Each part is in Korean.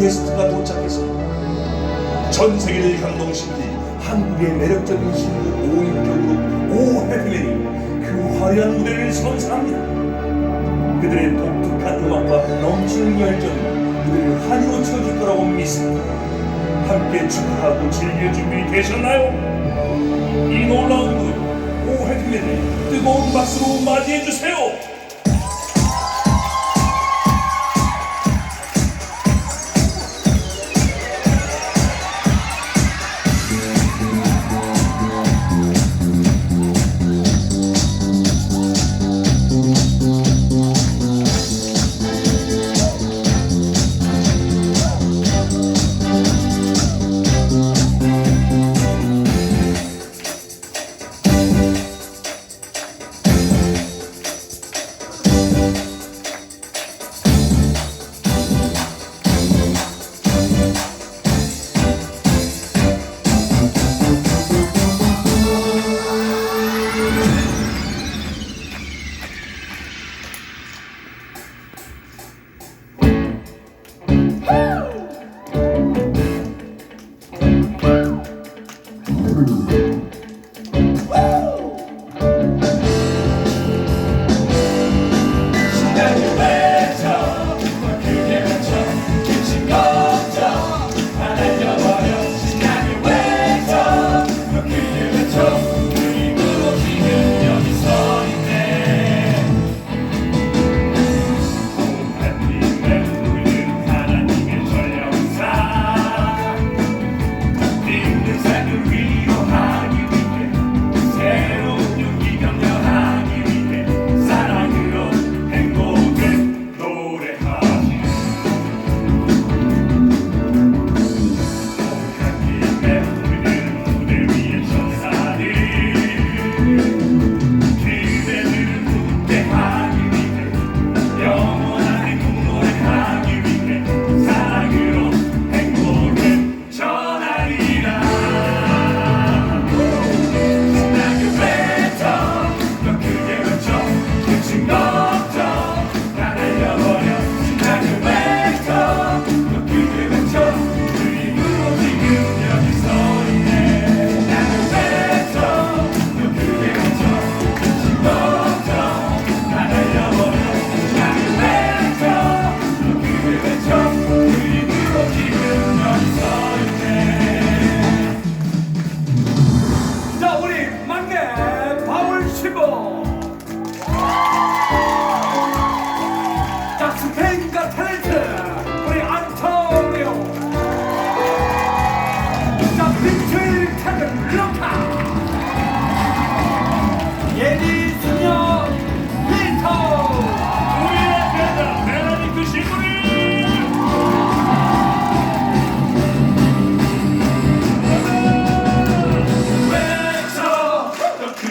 게스트가 도착했습니다. 전 세계를 감동시키 한국의 매력적인 신부 오인격으로 오 해피맨이 그 화려한 무대를 선사합니다. 그들의 독특한 음악과 넘치는 열정이 그들을 한이로 채워줄 거라고 믿습니다. 함께 축하하고 즐길 준비 되셨나요? 이 놀라운 무대 오 해피맨을 뜨거운 박수로 맞이해 주세요.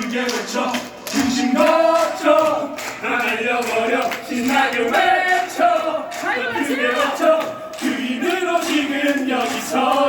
더 크게 외쳐. 중심 걱정 다 날려버려. 신나게 외쳐. 더 크게 외쳐. 그 힘으로 지금 여기 서 있네 신나게 외쳐